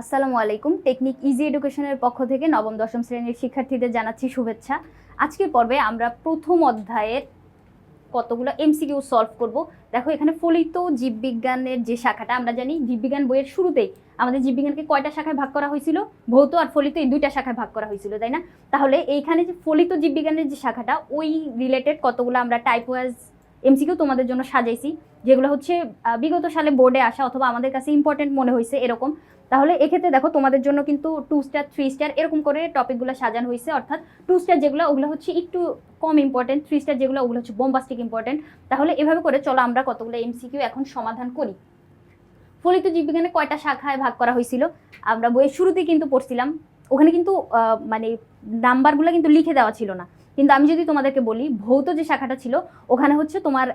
আসসালামু আলাইকুম। Technique easy এডুকেশনের পক্ষ থেকে নবম, দশম শ্রেণির শিক্ষার্থীদের জানাচ্ছি শুভেচ্ছা। আজকের পর্বে আমরা প্রথম অধ্যায়ের কতগুলো এমসিকিউ সলভ করব। দেখো, এখানে ফলিত জীববিজ্ঞানের যে শাখাটা, আমরা জানি জীববিজ্ঞান বইয়ের শুরুতেই আমাদের জীববিজ্ঞানকে কয়টা শাখায় ভাগ করা হয়েছিল? ভৌত আর ফলিত এই দুইটা শাখায় ভাগ করা হয়েছিল, তাই না? তাহলে এইখানে যে ফলিত জীববিজ্ঞানের যে শাখাটা, ওই রিলেটেড কতগুলো আমরা টাইপ ওয়াইজ এমসিকিউ তোমাদের জন্য সাজাইছি, যেগুলো হচ্ছে বিগত সালে বোর্ডে আসা অথবা আমাদের কাছে ইম্পর্টেন্ট মনে হয়েছে এরকম। তাহলে এক্ষেত্রে দেখো তোমাদের জন্য কিন্তু টু স্টার থ্রি স্টার এরকম করে টপিকগুলো সাজানো হয়েছে, অর্থাৎ টু স্টার যেগুলো, ওগুলো হচ্ছে একটু কম ইম্পর্টেন্ট থ্রি স্টার যেগুলো, ওগুলো হচ্ছে বোম্বাস্টিক ইম্পর্টেন্ট তাহলে এভাবে করে চলো আমরা কতগুলো এমসিকিউ এখন সমাধান করি। ফলিত জীববিজ্ঞানে কয়টা শাখায় ভাগ করা হয়েছিল? আমরা বইয়ের শুরুতেই কিন্তু পড়ছিলাম। ওখানে কিন্তু মানে নাম্বারগুলো কিন্তু লিখে দেওয়া ছিল না। কিন্তু আমি যদি তোমাদেরকে বলি, ভৌত যে শাখাটা ছিল, ওখানে হচ্ছে তোমার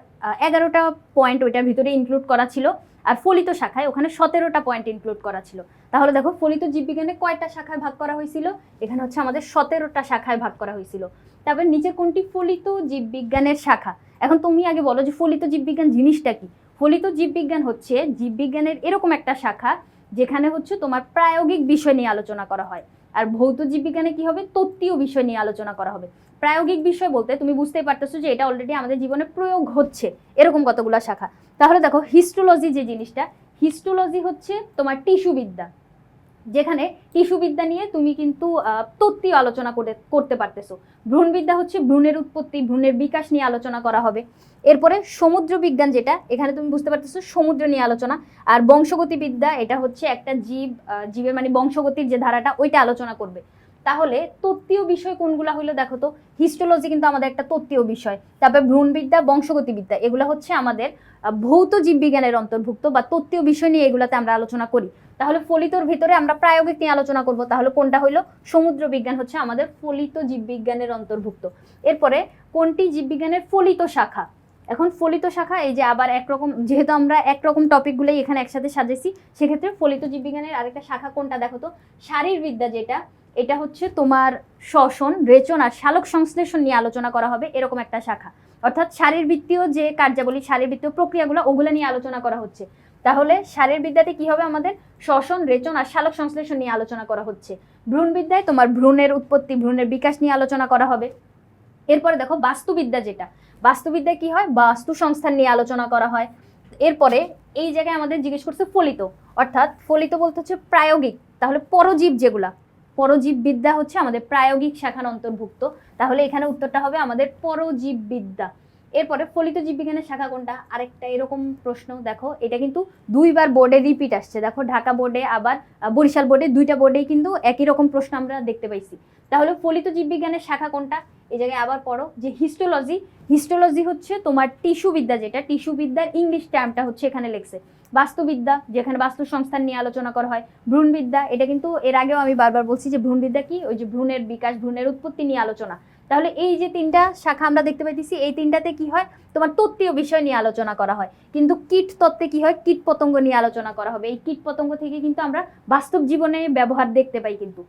এগারোটা পয়েন্ট ওইটার ভিতরে ইনক্লুড করা ছিল। আর ফলিত শাখায় ওখানে সতেরোটা পয়েন্ট ইনক্লুড করা ছিল। তাহলে দেখো ফলিত জীববিজ্ঞানে কয়টা শাখায় ভাগ করা হয়েছিল? এখানে হচ্ছে আমাদের সতেরোটা শাখায় ভাগ করা হয়েছিল। তারপর নিচে কোনটি? ফলিত জীববিজ্ঞানের শাখা। এখন তুমি আগে বলো যে ফলিত জীববিজ্ঞান জিনিসটা কি? ফলিত জীববিজ্ঞান হচ্ছে জীববিজ্ঞানের এরকম একটা শাখা যেখানে হচ্ছে তোমার প্রায়োগিক বিষয় নিয়ে আলোচনা করা হয়। আর ভৌত জীববিজ্ঞানে কি হবে? তত্ত্বীয় বিষয় নিয়ে আলোচনা করা হবে। প্রায়োগিক বিষয় বলতে তুমি বুঝতেই পারতেছো যে এটা অলরেডি আমাদের জীবনে প্রয়োগ হচ্ছে, এরকম কতগুলো শাখা। তাহলে দেখো হিস্টোলজি যে জিনিসটা হিস্টোলজি হচ্ছে তোমার টিস্যু বিদ্যা যেখানে টিস্যুবিদ্যা নিয়ে তুমি কিন্তু তত্ত্বী আলোচনা করে, করতে পারতেছো। ভ্রূণবিদ্যা হচ্ছে ভ্রূণের উৎপত্তি, ভ্রূণের বিকাশ নিয়ে আলোচনা করা হবে। এরপরে সমুদ্র বিজ্ঞান যেটা, এখানে তুমি বুঝতে পারতেছো সমুদ্র নিয়ে আলোচনা। আর বংশগতিবিদ্যা এটা হচ্ছে একটা জীব জীবের মানে বংশগতির যে ধারাটা, ওইটা আলোচনা করবে। তাহলে তত্ত্বীয় বিষয় কোনগুলো হইল দেখো তো হিস্টোলজি কিন্তু আমাদের একটা তত্ত্বীয় বিষয়। তারপরে ভ্রূণবিদ্যা, বংশগতিবিদ্যা, এগুলো হচ্ছে আমাদের ভৌত জীববিজ্ঞানের অন্তর্ভুক্ত বা তত্ত্বীয় বিষয় নিয়ে এগুলাতে আমরা আলোচনা করি। তাহলে ফলিতর ভিতরে আমরা প্রায়োগিক নিয়ে আলোচনা করব, তাহলে কোনটা হইল? সমুদ্র বিজ্ঞান হচ্ছে আমাদের ফলিত জীববিজ্ঞানের অন্তর্ভুক্ত। এরপরে কোনটি জীববিজ্ঞানের ফলিত শাখা? এখন ফলিত শাখা, এই যে আবার একরকম, যেহেতু আমরা একরকম টপিকগুলোই এখানে একসাথে সাজেছি সেক্ষেত্রে ফলিত জীববিজ্ঞানের আরেকটা শাখা কোনটা দেখো তো? শারীরবিদ্যা যেটা এটা হচ্ছে তোমার শ্বসন, রেচন আর শালক সংশ্লেষণ নিয়ে আলোচনা করা হবে এরকম একটা শাখা। অর্থাৎ শারীরবৃত্তীয় যে কার্যাবলী, শারীরবৃত্তীয় প্রক্রিয়াগুলো, ওগুলো নিয়ে আলোচনা করা হচ্ছে। তাহলে শারীরবিদ্যাতে কি হবে আমাদের? শ্বসন, রেচন আর শালক সংশ্লেষণ নিয়ে আলোচনা করা হচ্ছে। ভ্রূণবিদ্যায় তোমার ভ্রূণের উৎপত্তি, ভ্রূণের বিকাশ নিয়ে আলোচনা করা হবে। এরপরে দেখো বাস্তুবিদ্যা যেটা। বাস্তুবিদ্যায় কি হয়? বাস্তু সংস্থান নিয়ে আলোচনা করা হয়। এরপরে এই জায়গায় আমাদের জিজ্ঞেস করছে ফলিত। অর্থাৎ ফলিত বলতে হচ্ছে প্রায়োগিক। তাহলে পরজীব যেগুলা পরজীব বিদ্যা হচ্ছে আমাদের প্রায়োগিক শাখার অন্তর্ভুক্ত। তাহলে এখানে উত্তরটা হবে আমাদের পরজীব বিদ্যা এরপরে ফলিত জীববিজ্ঞানের শাখা কোনটা? আরেকটা এরকম প্রশ্ন, দেখো, এটা কিন্তু দুইবার বোর্ডে রিপিট আসছে। দেখো, ঢাকা বোর্ডে, আবার বরিশাল বোর্ডে, দুইটা বোর্ডেই কিন্তু একই রকম প্রশ্ন আমরা দেখতে পাইছি। তাহলে ফলিত জীববিজ্ঞানের শাখা কোনটা? এই জায়গায় আবার পড়ো, যে হিস্টোলজি হিস্টোলজি হচ্ছে তোমার টিস্যু বিদ্যা যেটা টিস্যু বিদ্যার ইংলিশ টার্মটা হচ্ছে এখানে লেখছে। বাস্তুবিদ্যা, যেখানে বাস্তু সংস্থান নিয়ে আলোচনা করা হয়। ভ্রূণবিদ্যা, এটা কিন্তু এর আগেও আমি বারবার বলছি যে ভ্রূণবিদ্যা কি? ওই যে ভ্রূণের বিকাশ, ভ্রূণের উৎপত্তি নিয়ে আলোচনা। তাহলে এই যে তিনটা শাখা আমরা দেখতে পাইতেছি, এই তিনটাতে কি হয়? তোমার তত্ত্বীয় বিষয় নিয়ে আলোচনা করা হয়। কিন্তু কীট তত্ত্বে কি হয়? কীট পতঙ্গ নিয়ে আলোচনা করা হবে। এই কীট পতঙ্গ থেকে কিন্তু আমরা বাস্তব জীবনে ব্যবহার দেখতে পাই কিন্তু।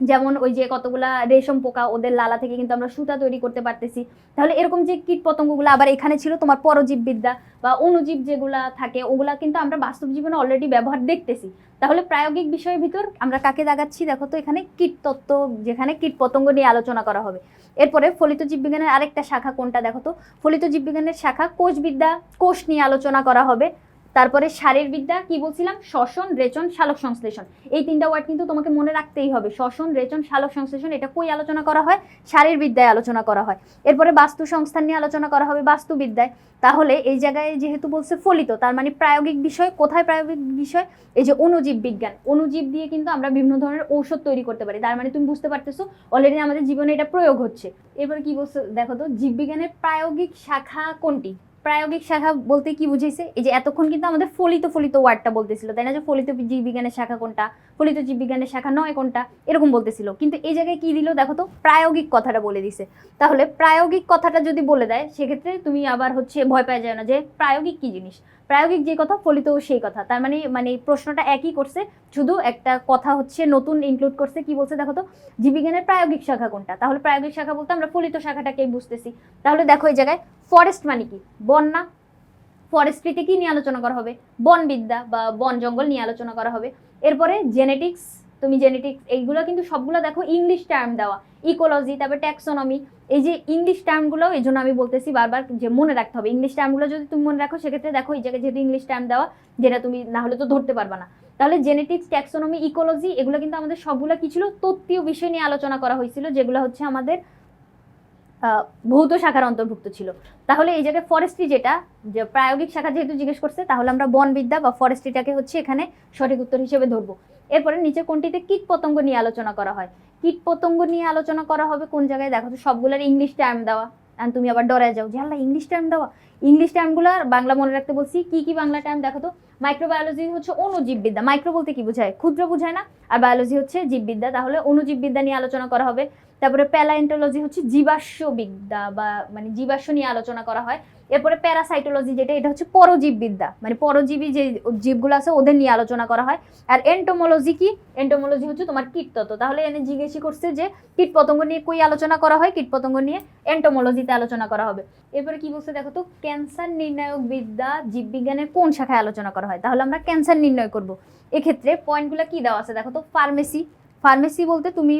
যেমন ওই যে কতগুলা রেশম পোকা, ওদের লালা থেকে কিন্তু আমরা সুতা তৈরি করতে পারতেছি। তাহলে এরকম যে কীট পতঙ্গগুলো আবার এখানে ছিল, তোমার পরজীববিদ্যা বা অণুজীব যেগুলা থাকে, ওগুলা কিন্তু আমরা বাস্তব জীবনে অলরেডি ব্যবহার দেখতেছি। তাহলে প্রায়োগিক বিষয়ের ভিতর আমরা কাকে দাগাচ্ছি? দেখো তো এখানে কীট তত্ত্ব, যেখানে কীট পতঙ্গ নিয়ে আলোচনা করা হবে। এরপরে ফলিত জীববিজ্ঞানের আরেকটা শাখা কোনটা? দেখো তো, ফলিত জীববিজ্ঞানের শাখা কোষবিদ্যা, কোষ নিয়ে আলোচনা করা হবে। তারপরে শারীরবিদ্যা, কি বলছিলাম? শ্বসন, রেচন, শালক সংশ্লেষণ। এই তিনটা ওয়ার্ড কিন্তু তোমাকে মনে রাখতেই হবে। শ্বসন, রেচন, শালক সংশ্লেষণ, এটা কই আলোচনা করা হয়? শারীরবিদ্যায় আলোচনা করা হয়। এরপরে বাস্তু সংস্থান নিয়ে আলোচনা করা হবে বাস্তুবিদ্যায়। তাহলে এই জায়গায় যেহেতু বলছে ফলিত, তার মানে প্রায়োগিক বিষয়। কোথায় প্রায়োগিক বিষয়? এই যে অণুজীব বিজ্ঞান। অনুজীব দিয়ে কিন্তু আমরা বিভিন্ন ধরনের ঔষধ তৈরি করতে পারি। তার মানে তুমি বুঝতে পারতেছো অলরেডি আমাদের জীবনে এটা প্রয়োগ হচ্ছে। এবার কি বলছো? দেখো তো, জীববিজ্ঞানের প্রায়োগিক শাখা কোনটি? প্রায়োগিক শাখা বলতে কি বুঝেছে এই যে এতক্ষণ কিন্তু আমাদের ফলিত ফলিত ওয়ার্ডটা বলতেছিল, তাই না? যে ফলিত জীববিজ্ঞানের শাখা কোনটা, ফলিত জীববিজ্ঞানের শাখা নয় কোনটা, এরকম বলতেছিল। কিন্তু এই জায়গায় কি দিল? দেখো তো, প্রায়োগিক কথাটা বলে দিছে। তাহলে প্রায়োগিক কথাটা যদি বলে দেয়, সেক্ষেত্রে তুমি আবার হচ্ছে ভয় পাওয়া যায় না যে প্রায়োগিক কি জিনিস? প্রায়োগিক যে কথা ফলিত সেই কথা। তার মানে মানে প্রশ্নটা একই করছে, শুধু একটা কথা হচ্ছে নতুন ইনক্লুড করছে। কি বলছে দেখো তো? জীববিজ্ঞানের প্রায়োগিক শাখা কোনটা? তাহলে প্রায়োগিক শাখা বলতে আমরা ফলিত শাখাটাকেই বুঝতেছি। তাহলে দেখো এই জায়গায় ফরেস্ট মানে কি? বন্যা। ফরেস্ট্রিতে কি নিয়ে আলোচনা করা হবে? বনবিদ্যা বা বন জঙ্গল নিয়ে আলোচনা করা হবে। এরপরে জেনেটিক্স তুমি জেনেটিক্স এইগুলো কিন্তু সবগুলো দেখো ইংলিশ টার্ম দেওয়া। ইকোলজি তারপর ট্যাক্সোনমি এই যে ইংলিশ টার্মগুলো এই জন্য আমি বলতেছি বারবার যে মনে রাখতে হবে। ইংলিশ টার্মগুলো যদি তুমি মনে রাখো, সেক্ষেত্রে দেখো এই জায়গায় যেহেতু ইংলিশ টার্ম দেওয়া, যেটা তুমি না হলে তো ধরতে পারবে না। তাহলে জেনেটিক্স ট্যাক্সোনমি ইকোলজি এগুলো কিন্তু আমাদের সবগুলো কি ছিল? তত্ত্বীয় বিষয় নিয়ে আলোচনা করা হয়েছিল, যেগুলো হচ্ছে আমাদের ভৌত শাখার অন্তর্ভুক্ত ছিল। তাহলে এই জায়গায় ফরেস্ট্রি যেটা, যে প্রায়োগিক শাখা যেহেতু জিজ্ঞেস করছে, তাহলে আমরা বনবিদ্যা বা ফরেস্ট্রিটাকে হচ্ছে এখানে সঠিক উত্তর হিসেবে ধরবো। এরপরে নিচে কোনটিতে কীট পতঙ্গ নিয়ে আলোচনা করা হয়। কীট পতঙ্গ নিয়ে আলোচনা করা হবে কোন জায়গায়? দেখো তো সবগুলোর ইংলিশ টার্ম দেওয়া। আর তুমি আবার ডরে যাও যে, আল্লাহ ইংলিশ টার্ম দেওয়া? ইংলিশ টার্মগুলো বাংলা মনে রাখতে বলছি, কি কি বাংলা টার্ম দেখো তো? মাইক্রোবায়োলজি হচ্ছে অণুজীববিদ্যা মাইক্রো বলতে কি বোঝায়? ক্ষুদ্র বোঝায় না। আর বায়োলজি হচ্ছে জীববিদ্যা। তাহলে অণুজীববিদ্যা নিয়ে আলোচনা করা হবে। তারপরে প্যালাইন্টোলজি হচ্ছে জীবাশ্ম বিদ্যা বা মানে জীবাশ্ম নিয়ে আলোচনা করা হয়। এরপরে প্যারাসাইটোলজি যেটা, এটা হচ্ছে পরজীববিদ্যা। মানে পরজীবী যে জীবগুলো আছে, ওদের নিয়ে আলোচনা করা হয়। আর এন্টোমোলজি কি? এন্টোমোলজি হচ্ছে তোমার কীটতত্ত্ব। তাহলে এনে জিজ্ঞেসই করছে যে কীট পতঙ্গ নিয়ে কই আলোচনা করা হয়? কীট পতঙ্গ নিয়ে এন্টোমোলজিতে আলোচনা করা হবে। এরপরে কি বলছে দেখো তো, ক্যান্সার নির্ণায়ক বিদ্যা জীববিজ্ঞানের কোন শাখায় আলোচনা করা হয়? তাহলে আমরা ক্যান্সার নির্ণয় করব। এক্ষেত্রে পয়েন্টগুলো কি দেওয়া আছে? দেখো তো ফার্মেসি ফার্মেসি বলতে তুমি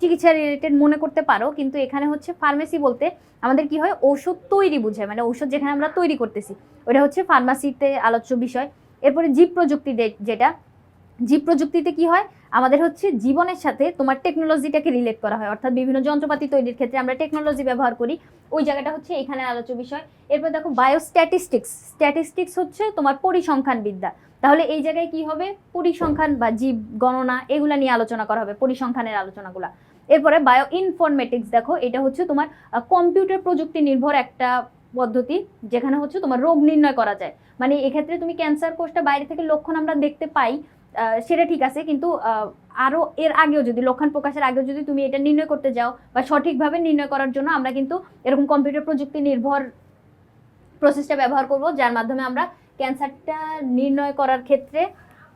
চিকিৎসা রিলেটেড মনে করতে পারো, কিন্তু এখানে হচ্ছে ফার্মেসি বলতে আমাদের কি হয়, ঔষধ তৈরি বুঝায়। মানে ঔষধ যেখানে আমরা তৈরি করতেছি, ওটা হচ্ছে ফার্মাসিতে আলোচ্য বিষয়। এরপরে জীব প্রযুক্তি যেটা, জীব প্রযুক্তিতে কি হয়, আমাদের হচ্ছে জীবনের সাথে তোমার টেকনোলজিটাকে রিলেট করা হয়। অর্থাৎ বিভিন্ন যন্ত্রপাতি তৈরির ক্ষেত্রে আমরা টেকনোলজি ব্যবহার করি। ওই জায়গাটা হচ্ছে এখানে আলোচ্য বিষয়। এরপর দেখো বায়োস্ট্যাটিস্টিক্স স্ট্যাটিস্টিক্স হচ্ছে তোমার পরিসংখ্যান বিদ্যা তাহলে এই জায়গায় কি হবে? পরিসংখ্যান বা জীব গণনা এগুলা নিয়ে আলোচনা করা হবে পরিসংখ্যানের আলোচনাগুলা। এরপরে বায়ো ইনফরমেটিক্স দেখো এটা হচ্ছে তোমার কম্পিউটার প্রযুক্তি নির্ভর একটা পদ্ধতি যেখানে হচ্ছে তোমার রোগ নির্ণয় করা যায়। মানে এক্ষেত্রে তুমি ক্যান্সার কোষটা বাইরে থেকে লক্ষণ আমরা দেখতে পাই সেটা ঠিক আছে কিন্তু আহ, আরও এর আগেও যদি লক্ষণ প্রকাশের আগেও যদি তুমি এটা নির্ণয় করতে যাও বা সঠিকভাবে নির্ণয় করার জন্য আমরা কিন্তু এরকম কম্পিউটার প্রযুক্তি নির্ভর প্রসেসটা ব্যবহার করব যার মাধ্যমে আমরা ক্যান্সারটা নির্ণয় করার ক্ষেত্রে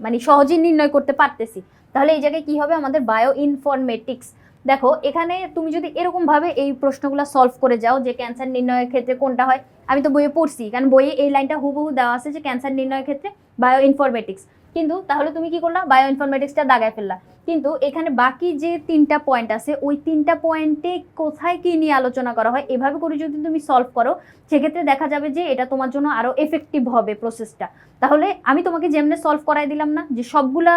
মানে সহজেই নির্ণয় করতে পারতেছি। তাহলে এই জায়গায় কী হবে? আমাদের বায়ো ইনফরমেটিক্স দেখো, এখানে তুমি যদি এরকমভাবে এই প্রশ্নগুলো সলভ করে যাও যে ক্যান্সার নির্ণয়ের ক্ষেত্রে কোনটা হয়, আমি তো বইয়ে পড়ছি। কারণ বইয়ে এই লাইনটা হুবহু দেওয়া আছে যে ক্যান্সার নির্ণয়ের ক্ষেত্রে বায়ো ইনফরমেটিক্স কিন্তু তাহলে তুমি কি করলা? বায়ো ইনফরমেটিক্সটা দাগায় ফেললা। কিন্তু এখানে বাকি যে তিনটা পয়েন্ট আছে, ওই তিনটা পয়েন্টে কোথায় কি নিয়ে আলোচনা করা হয়, এভাবে করে যদি তুমি সলভ করো, সেক্ষেত্রে দেখা যাবে যে এটা তোমার জন্য আরও এফেক্টিভ হবে প্রসেসটা তাহলে আমি তোমাকে যেমনে সলভ করাই দিলাম না, যে সবগুলা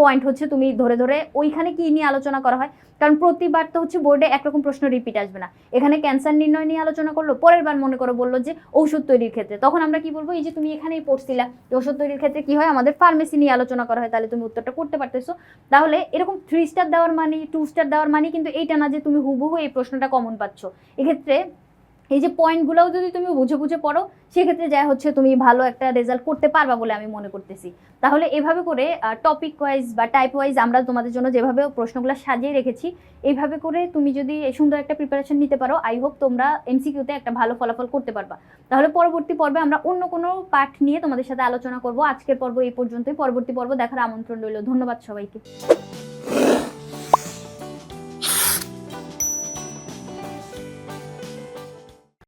পয়েন্ট হচ্ছে তুমি ধরে ধরে ওইখানে কি নিয়ে আলোচনা করা হয়? কারণ প্রতিবার তো হচ্ছে বোর্ডে একরকম প্রশ্ন রিপিট আসবে না। এখানে ক্যান্সার নির্ণয় নিয়ে আলোচনা করল, পরের বার মনে করো বলল যে ঔষধ তৈরির ক্ষেত্রে। তখন আমরা কি বলব, এই যে তুমি এখানেই পড়ছিলা ওষুধ তৈরির ক্ষেত্রে কি হয়? আমাদের ফার্মেসি নিয়ে আলোচনা করা হয়, তাহলে তুমি উত্তরটা করতে পারতেছো। তাহলে এরকম থ্রি স্টার দেওয়ার মানে টু স্টার দেওয়ার মানে কিন্তু এইটা না যে তুমি হুবহু এই প্রশ্নটা কমন পাচ্ছ। এক্ষেত্রে এই যে পয়েন্টগুলোও যদি তুমি বুঝে বুঝে পড়ো, সেক্ষেত্রে যা হচ্ছে তুমি ভালো একটা রেজাল্ট করতে পারবা বলে আমি মনে করতেছি। তাহলে এভাবে করে টপিক ওয়াইজ বা টাইপ ওয়াইজ আমরা তোমাদের জন্য যেভাবে প্রশ্নগুলো সাজিয়ে রেখেছি এইভাবে করে তুমি যদি সুন্দর একটা প্রিপারেশন নিতে পারো আই হোপ তোমরা এমসিকিউতে একটা ভালো ফলাফল করতে পারবা। তাহলে পরবর্তী পর্বে আমরা অন্য কোনো পাঠ নিয়ে তোমাদের সাথে আলোচনা করব। আজকের পর্ব এই পর্যন্তই। পরবর্তী পর্ব দেখার আমন্ত্রণ রইল। ধন্যবাদ সবাইকে।